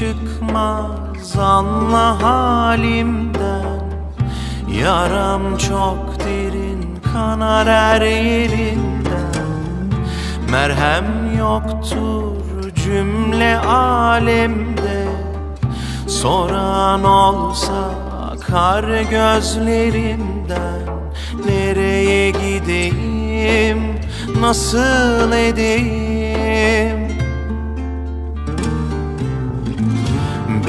Çıkmaz anla halimden. Yaram çok derin kanar her yerinden. Merhem yoktur cümle alemde. Soran olsa kar gözlerimden. Nereye gideyim nasıl edeyim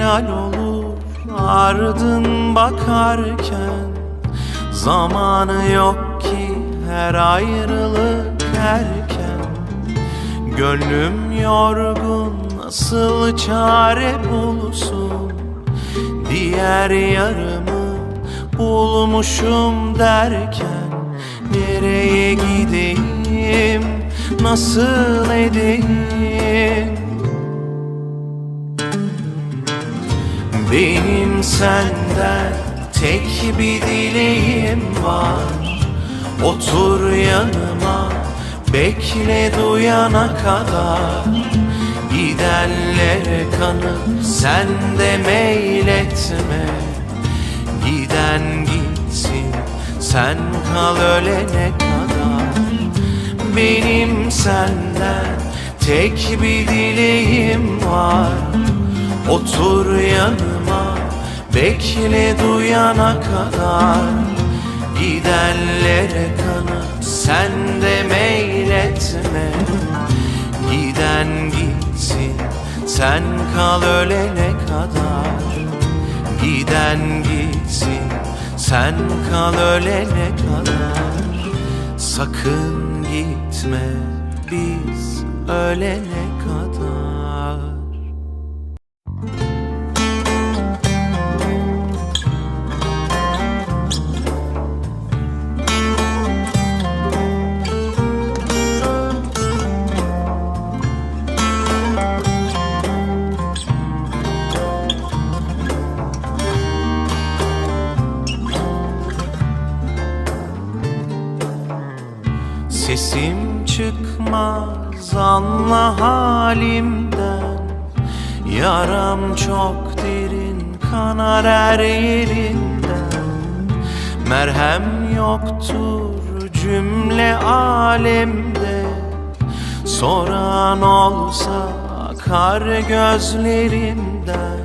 lal olur. Ardın bakarken Zamanı yok ki her ayrılık erken. Gönlüm yorgun nasıl çare bulsun? Diğer yarımı bulmuşum derken Nereye gideyim nasıl edeyim Benim senden tek bir dileğim var. Otur yanıma bekle duyana kadar. Gidenlere kanıp sen de meyletme. Giden gitsin sen kal ölene kadar. Benim senden tek bir dileğim var Otur yanıma bekle duyana kadar. Gidenlere kanıp sen de meyletme. Giden gitsin sen kal ölene kadar. Giden gitsin sen kal ölene kadar. Sakın gitme biz ölene kadar Sesim çıkmaz anla halimden. Yaram çok derin kanar her yerinden. Merhem yoktur cümle alemde. Soran olsa kar gözlerimden.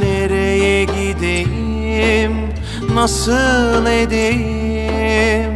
Nereye gideyim nasıl edeyim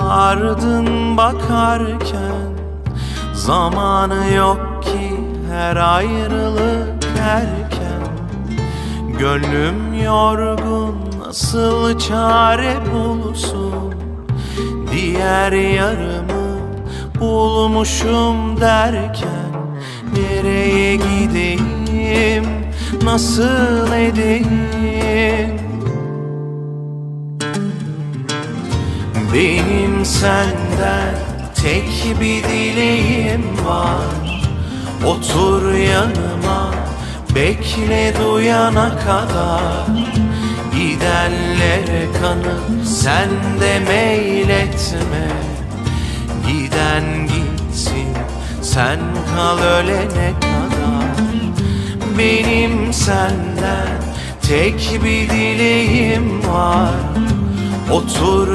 ardın bakarken Zamanı yok ki her ayrılık erken. Gönlüm yorgun nasıl çare bulsun Diğer yarımı bulmuşum derken Nereye gideyim nasıl edeyim Benim senden tek bir dileğim var. Otur yanıma bekle duyana kadar. Gidenlere kanıp sen de meyletme. Giden gitsin sen kal ölene kadar. Benim senden tek bir dileğim var. Otur